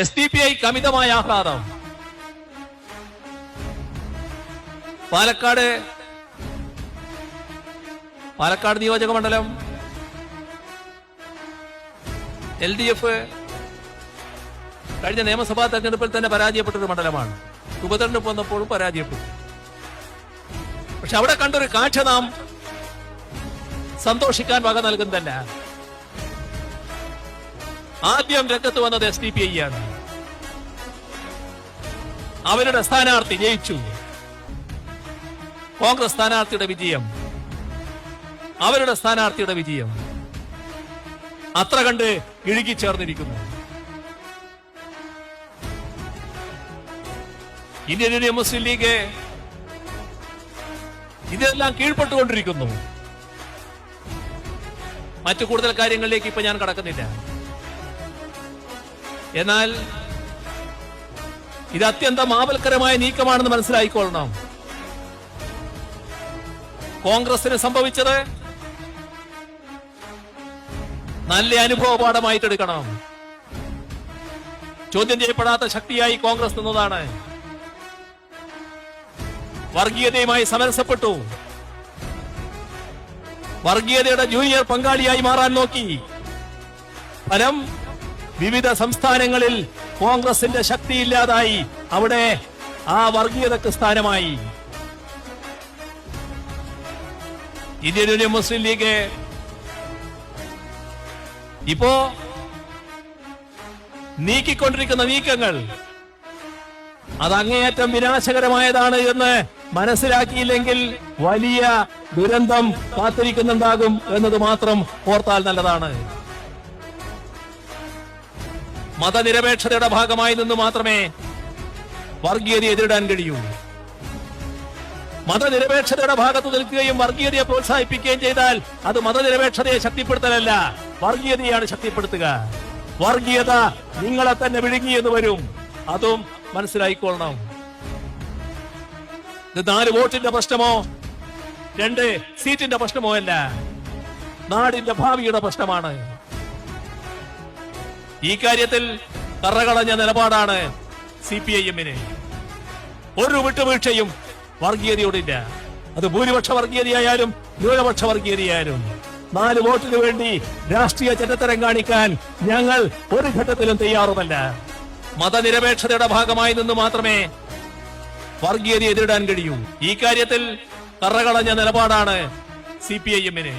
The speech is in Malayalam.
എസ് ഡി പി ഐ കമിതമായ ആഹ്ലാദം. പാലക്കാട് പാലക്കാട് നിയോജക മണ്ഡലം എൽ ഡി എഫ് കഴിഞ്ഞ നിയമസഭാ തെരഞ്ഞെടുപ്പിൽ തന്നെ പരാജയപ്പെട്ടൊരു മണ്ഡലമാണ്. ഉപതെരഞ്ഞെടുപ്പ് വന്നപ്പോഴും പരാജയപ്പെട്ടു. പക്ഷെ അവിടെ കണ്ടൊരു കാഴ്ച നാം സന്തോഷിക്കാൻ വക നൽകുന്നതല്ല. ആദ്യം രംഗത്ത് വന്നത് എസ് ഡി പി ഐ ആണ്. അവരുടെ സ്ഥാനാർത്ഥി ജയിച്ചു. കോൺഗ്രസ് സ്ഥാനാർത്ഥിയുടെ വിജയം. അവരുടെ സ്ഥാനാർത്ഥിയുടെ വിജയം. അത്ര കണ്ട് ഇഴുകി ചേർന്നിരിക്കുന്നു. ഇന്ത്യൻ മുസ്ലിം ലീഗ് ഇതെല്ലാം കീഴ്പ്പെട്ടുകൊണ്ടിരിക്കുന്നു. മറ്റു കൂടുതൽ കാര്യങ്ങളിലേക്ക് ഇപ്പൊ ഞാൻ കടക്കുന്നില്ല. എന്നാൽ ഇത് അത്യന്തം ആപൽക്കരമായ നീക്കമാണെന്ന് മനസ്സിലായിക്കൊള്ളണം. കോൺഗ്രസിന് സംഭവിച്ചത് നല്ല അനുഭവ പാഠമായിട്ടെടുക്കണം ചോദ്യം ചെയ്യപ്പെടാത്ത ശക്തിയായി കോൺഗ്രസ് നിന്നതാണ്. വർഗീയതയുമായി സമരസപ്പെട്ടു. വർഗീയതയുടെ ജൂനിയർ പങ്കാളിയായി മാറാൻ നോക്കി. ഫലം വിവിധ സംസ്ഥാനങ്ങളിൽ കോൺഗ്രസിന്റെ ശക്തിയില്ലാതായി അവിടെ ആ വർഗീയതക്ക് സ്ഥാനമായി. ഇന്ത്യൻ യൂണിയൻ മുസ്ലിം ലീഗ് ഇപ്പോ നീക്കിക്കൊണ്ടിരിക്കുന്ന നീക്കങ്ങൾ അത് അങ്ങേയറ്റം വിനാശകരമായതാണ് എന്ന് മനസ്സിലാക്കിയില്ലെങ്കിൽ വലിയ ദുരന്തം കാത്തിരിക്കുന്നുണ്ടാകും എന്നത് മാത്രം ഓർത്താൽ നല്ലതാണ്. മതനിരപേക്ഷതയുടെ ഭാഗമായി നിന്ന് മാത്രമേ വർഗീയതയെ എതിരിടാൻ കഴിയൂ. മതനിരപേക്ഷതയുടെ ഭാഗത്ത് നിൽക്കുകയും വർഗീയതയെ പ്രോത്സാഹിപ്പിക്കുകയും ചെയ്താൽ അത് മതനിരപേക്ഷതയെ ശക്തിപ്പെടുത്തലല്ല വർഗീയതയാണ് ശക്തിപ്പെടുത്തുക. വർഗീയത നിങ്ങളെ തന്നെ വിഴുങ്ങി എന്ന് വരും. അതും മനസ്സിലായിക്കൊള്ളണം. ഇത് നാല് വോട്ടിന്റെ പ്രശ്നമോ? രണ്ട് സീറ്റിന്റെ പ്രശ്നമോ അല്ല. നാടിന്റെ ഭാവിയുടെ പ്രശ്നമാണ്. ഈ കാര്യത്തിൽ കറകളഞ്ഞ നിലപാടാണ് സി പി ഐ എമ്മിന്. ഒരു വിട്ടുവീഴ്ചയും വർഗീയതയോടില്ല. അത് ഭൂരിപക്ഷ വർഗീയതയായാലും ന്യൂനപക്ഷ വർഗീയതയായാലും. നാല് വോട്ടിന് വേണ്ടി രാഷ്ട്രീയ ചരിത്രം കാണിക്കാൻ ഞങ്ങൾ ഒരു ഘട്ടത്തിലും തയ്യാറുമല്ല. മതനിരപേക്ഷതയുടെ ഭാഗമായി നിന്ന് മാത്രമേ വർഗീയത എതിരിടാൻ കഴിയൂ. ഈ കാര്യത്തിൽ കറകളഞ്ഞ നിലപാടാണ് സി പി ഐ എമ്മിന്.